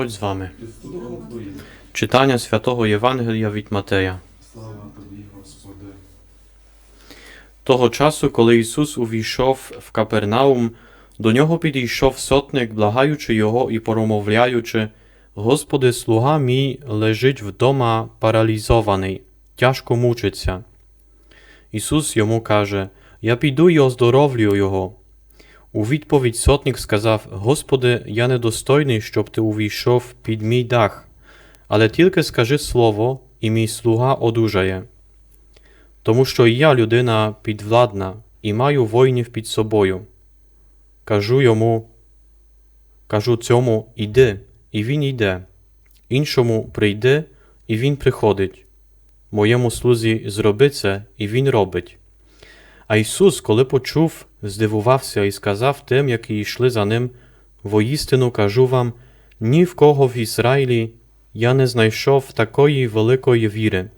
Господь з вами. Читання святого Євангелія від Матея. Слава Тобі, Господи. Того часу, коли Ісус увійшов в Капернаум, до нього підійшов сотник, благаючи його і промовляючи, Господи, слуга мій лежить вдома паралізований, тяжко мучиться. Ісус йому каже, Я піду й оздоровлю його. У відповідь сотник сказав, Господи, я недостойний, щоб ти увійшов під мій дах, але тільки скажи слово, і мій слуга одужає. Тому що і я людина підвладна і маю воїнів під собою. Кажу йому, кажу цьому іди, і він йде, іншому прийди, і він приходить. Моєму слузі зроби це, і він робить. А Ісус, коли почув, здивувався і сказав тим, які йшли за ним, воістину кажу вам, ні в кого в Ізраїлі я не знайшов такої великої віри.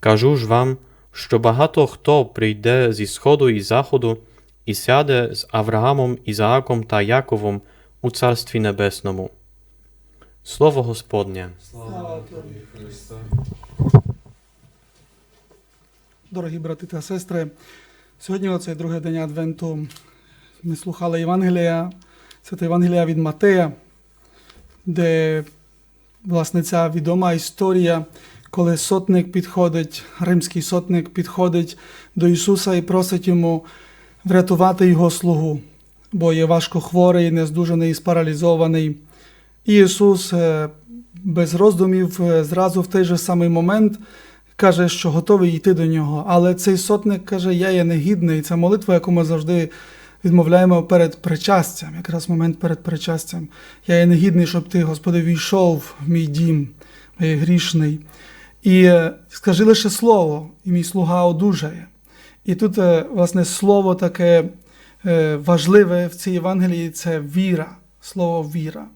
Кажу ж вам, що багато хто прийде зі сходу і заходу і сяде з Авраамом, Ізааком та Яковом у Царстві Небесному. Слово Господнє. Слава Тобі, Христе. Дорогі брати та сестри, сьогодні оцей другий день Адвенту ми слухали Євангелія, це Євангелія від Матея, де власне ця відома історія, коли сотник підходить, римський сотник підходить до Ісуса і просить йому врятувати його слугу, бо є важко хворий, нездужаний, спаралізований. І Ісус е, без роздумів е, зразу в той же самий момент каже, що готовий йти до нього. Але цей сотник каже: Я є негідний. Це молитва, яку ми завжди відмовляємо перед причастям, якраз момент перед причастям. Я є негідний, щоб ти, Господи, війшов в мій дім, я грішний. І е, скажи лише слово, і мій слуга одужає. І тут, е, власне, слово таке е, важливе в цій Євангелії це віра, слово віра.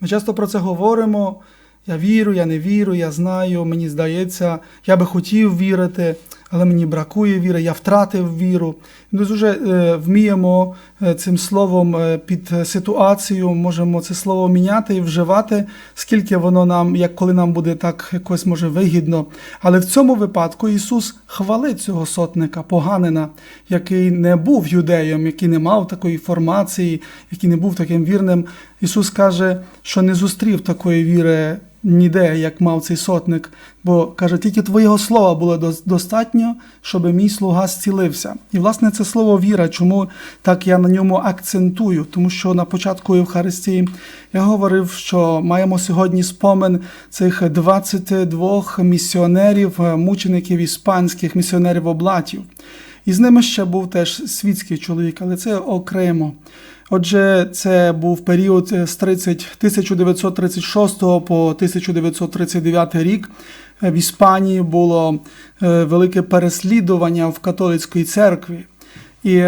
Ми часто про це говоримо. Я вірю, я не вірю, я знаю, мені здається, я би хотів вірити, але мені бракує віри, я втратив віру. Ми дуже е, вміємо е, цим словом е, під ситуацію, можемо це слово міняти і вживати, скільки воно нам, як коли нам буде так якось може вигідно. Але в цьому випадку Ісус хвалить цього сотника, поганина, який не був юдеєм, який не мав такої формації, який не був таким вірним. Ісус каже, що не зустрів такої віри ніде, як мав цей сотник, бо каже, тільки твоєго слова було дос- достатньо, щоб мій слуга зцілився. І власне це слово віра, чому так я на ньому акцентую? Тому що на початку Євхаристії я говорив, що маємо сьогодні спомин цих 22 місіонерів, мучеників іспанських місіонерів облатів. І з ними ще був теж світський чоловік, але це окремо. Отже, це був період е, з 30, 1936 по 1939 рік. Е, В Іспанії було е, велике переслідування в католицькій церкві. І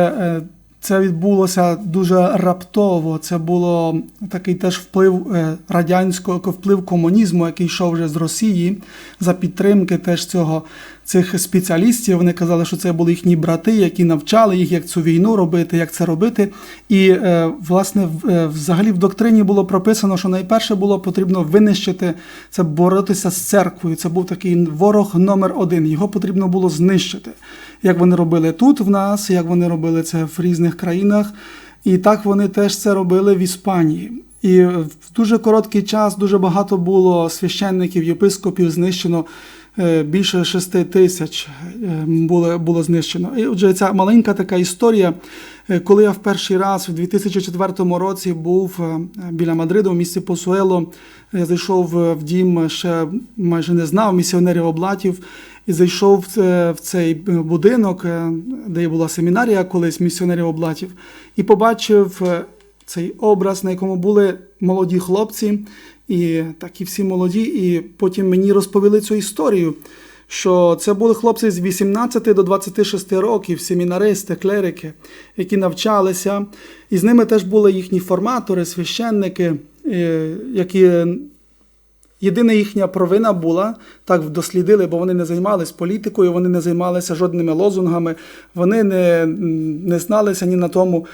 це відбулося дуже раптово. Це було такий теж вплив радянського вплив комунізму, який йшов вже з Росії за підтримки теж цього цих спеціалістів. Вони казали, що це були їхні брати, які навчали їх, як цю війну робити, як це робити. І е, власне е, взагалі в доктрині було прописано, що найперше було потрібно винищити це боротися з церквою. Це був такий ворог номер один. Його потрібно було знищити. Як вони робили тут в нас, як вони робили це в різних країнах. І так вони теж це робили в Іспанії. І в дуже короткий час дуже багато було священників, єпископів знищено. Е, Більше шести тисяч е, було, було знищено. І отже, ця маленька така історія. Е, Коли я в перший раз в 2004 році був біля Мадриду, в місті Посуело, я зайшов в дім, ще майже не знав місіонерів облатів, і зайшов в цей будинок, де була семінарія колись місіонерів облатів, і побачив цей образ, на якому були молоді хлопці, і такі всі молоді. І потім мені розповіли цю історію. Що це були хлопці з 18 до 26 років, семінаристи, клерики, які навчалися, і з ними теж були їхні форматори, священники, е, які Єдина їхня провина була, так дослідили, бо вони не займалися політикою, вони не займалися жодними лозунгами, вони не, не зналися ні на тому,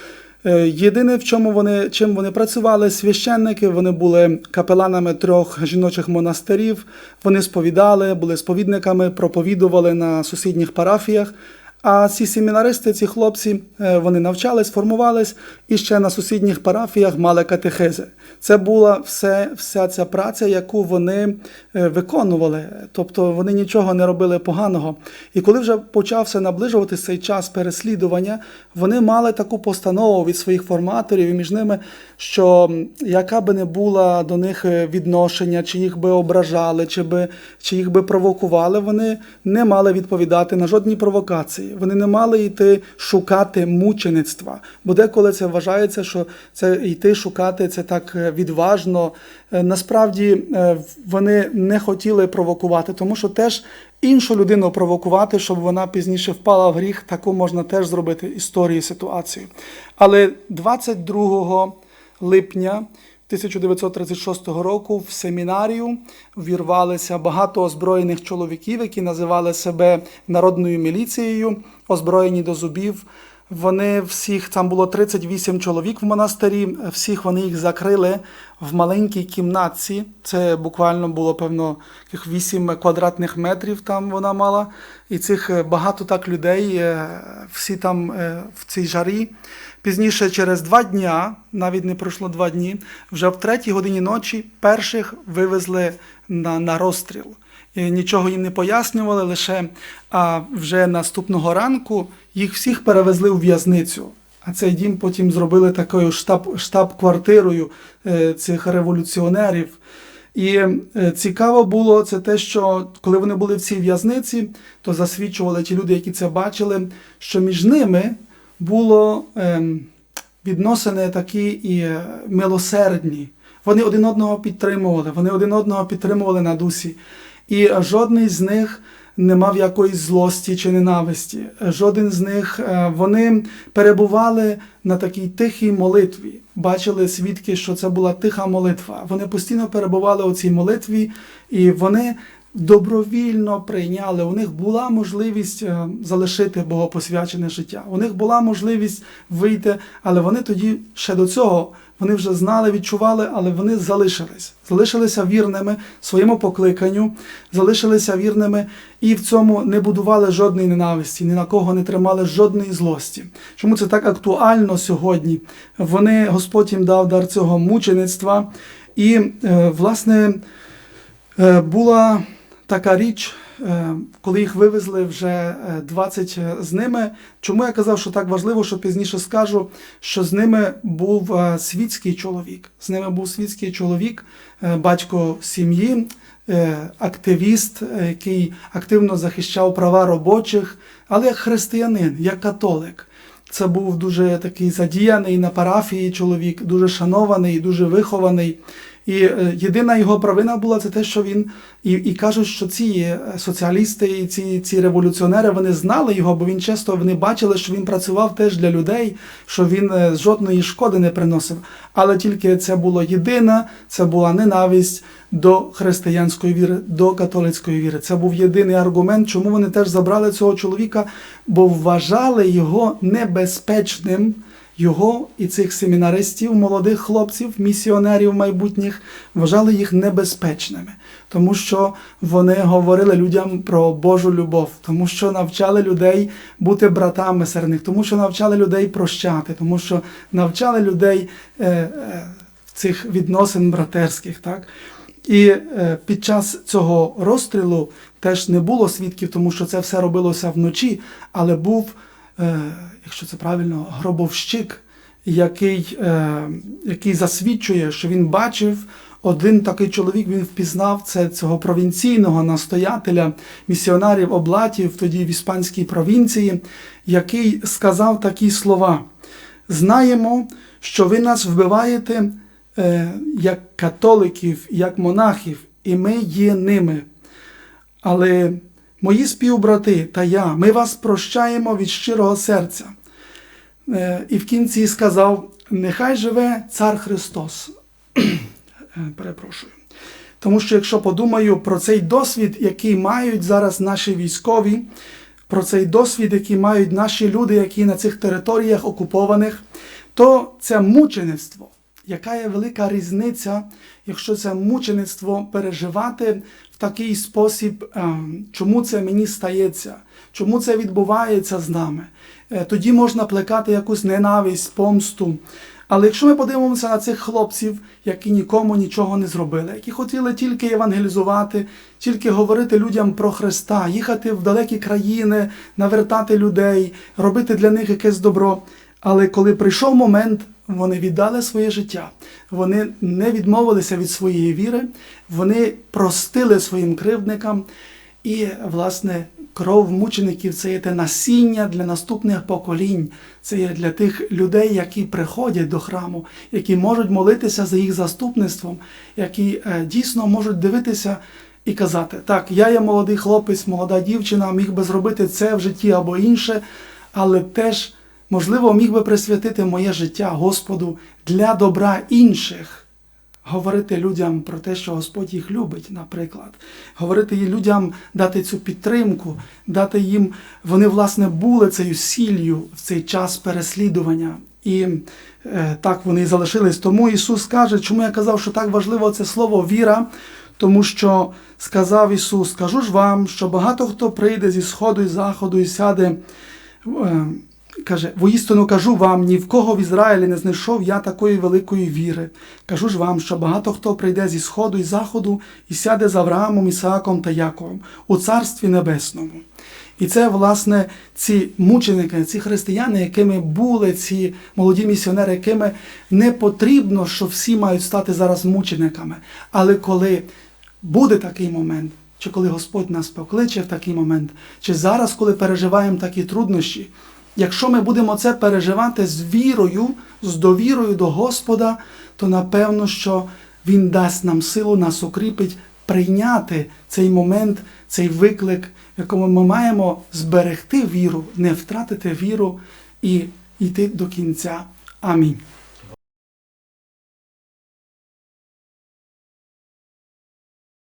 Єдине, в чому вони чим вони працювали, священники, вони були капеланами трьох жіночих монастирів. Вони сповідали, були сповідниками, проповідували на сусідніх парафіях. А ці семінаристи, ці хлопці, е, вони навчались, формувались і ще на сусідніх парафіях мали катехизи. Це була все, вся ця праця, яку вони е, виконували. Тобто вони нічого не робили поганого. І коли вже почався наближуватися цей час переслідування, вони мали таку постанову від своїх форматорів і між ними, що яка би не була до них е, відношення, чи їх би ображали, чи, би, чи їх би провокували, вони не мали відповідати на жодні провокації. Вони не мали йти шукати мучеництва. Бо деколи це вважається, що це йти шукати це так е, відважно. Е, Насправді е, вони не хотіли провокувати, тому що теж іншу людину провокувати, щоб вона пізніше впала в гріх, таку можна теж зробити історію ситуацію. Але 22 липня 1936 року в семінарію вірвалися багато озброєних чоловіків, які називали себе народною міліцією, озброєні до зубів. Вони всіх там було 38 чоловік в монастирі. Всіх вони їх закрили в маленькій кімнатці. Це буквально було певно 8 квадратних метрів. Там вона мала. І цих е, багато так людей, е, всі там е, в цій жарі. Пізніше, через два дня, навіть не пройшло два дні, вже в третій годині ночі перших вивезли на, на розстріл. І нічого їм не пояснювали, лише а вже наступного ранку їх всіх перевезли у в'язницю. А цей дім потім зробили такою штаб, штаб-квартирою е, цих революціонерів. І е, цікаво було це те, що коли вони були в цій в'язниці, то засвідчували ті люди, які це бачили, що між ними було ем, відносини такі і е, милосердні. Вони один одного підтримували, вони один одного підтримували на дусі. І жодний з них не мав якоїсь злості чи ненависті. Жоден з них е, вони перебували на такій тихій молитві. Бачили свідки, що це була тиха молитва. Вони постійно перебували у цій молитві, і вони добровільно прийняли. У них була можливість е, залишити богопосвячене життя. У них була можливість вийти, але вони тоді ще до цього вони вже знали, відчували, але вони залишились. Залишилися вірними своєму покликанню, залишилися вірними і в цьому не будували жодної ненависті, ні на кого не тримали жодної злості. Чому це так актуально сьогодні? Вони, Господь їм дав дар цього мучеництва, і, е, власне, е, була така річ, е, коли їх вивезли вже е, 20 з ними. Чому я казав, що так важливо, що пізніше скажу, що з ними був е, світський чоловік. З ними був світський чоловік, е, батько сім'ї, е, активіст, е, який активно захищав права робочих, але як християнин, як католик. Це був дуже такий задіяний на парафії чоловік, дуже шанований, дуже вихований. І е, єдина його провина була це те, що він і, і кажуть, що ці е, соціалісти і ці, ці революціонери вони знали його, бо він часто вони бачили, що він працював теж для людей, що він е, жодної шкоди не приносив. Але тільки це було єдина, це була ненависть до християнської віри, до католицької віри. Це був єдиний аргумент, чому вони теж забрали цього чоловіка, бо вважали його небезпечним. Його і цих семінаристів, молодих хлопців, місіонерів майбутніх, вважали їх небезпечними, тому що вони говорили людям про Божу любов, тому що навчали людей бути братами серед них, тому що навчали людей прощати, тому що навчали людей е, е, цих відносин братерських. Так? І е, під час цього розстрілу теж не було свідків, тому що це все робилося вночі, але був е, якщо це правильно, гробовщик, який, е, який засвідчує, що він бачив один такий чоловік, він впізнав це цього провінційного настоятеля місіонарів облатів тоді в іспанській провінції, який сказав такі слова: Знаємо, що ви нас вбиваєте е, як католиків, як монахів, і ми є ними. Але мої співбрати та я, ми вас прощаємо від щирого серця. Е, І в кінці сказав: Нехай живе цар Христос. Е, Перепрошую. Тому що якщо подумаю про цей досвід, який мають зараз наші військові, про цей досвід, який мають наші люди, які на цих територіях окупованих, то це мучеництво. Яка є велика різниця, якщо це мучеництво переживати в такий спосіб, ем, чому це мені стається, чому це відбувається з нами? Е, Тоді можна плекати якусь ненависть, помсту. Але якщо ми подивимося на цих хлопців, які нікому нічого не зробили, які хотіли тільки евангелізувати, тільки говорити людям про Христа, їхати в далекі країни, навертати людей, робити для них якесь добро. Але коли прийшов момент, вони віддали своє життя, вони не відмовилися від своєї віри, вони простили своїм кривдникам. І, власне, кров мучеників це є те насіння для наступних поколінь, це є для тих людей, які приходять до храму, які можуть молитися за їх заступництвом, які е, дійсно можуть дивитися і казати: так, я є молодий хлопець, молода дівчина, міг би зробити це в житті або інше, але теж, можливо, міг би присвятити моє життя Господу для добра інших говорити людям про те, що Господь їх любить, наприклад, говорити людям, дати цю підтримку, дати їм, вони власне були цією сіллю в цей час переслідування. І е, так вони і залишились. Тому Ісус каже, чому я казав, що так важливо це слово віра, тому що сказав Ісус: скажу ж вам, що багато хто прийде зі сходу і заходу і сяде. е, Каже, воістину кажу вам, ні в кого в Ізраїлі не знайшов я такої великої віри. Кажу ж вам, що багато хто прийде зі сходу і заходу і сяде з Авраамом, Ісааком та Яковом у Царстві Небесному. І це, власне, ці мученики, ці християни, якими були ці молоді місіонери, якими не потрібно, що всі мають стати зараз мучениками. Але коли буде такий момент, чи коли Господь нас покличе в такий момент, чи зараз, коли переживаємо такі труднощі, Якщо ми будемо це переживати з вірою, з довірою до Господа, то напевно, що Він дасть нам силу, нас укріпить прийняти цей момент, цей виклик, в якому ми маємо зберегти віру, не втратити віру і йти до кінця. Амінь.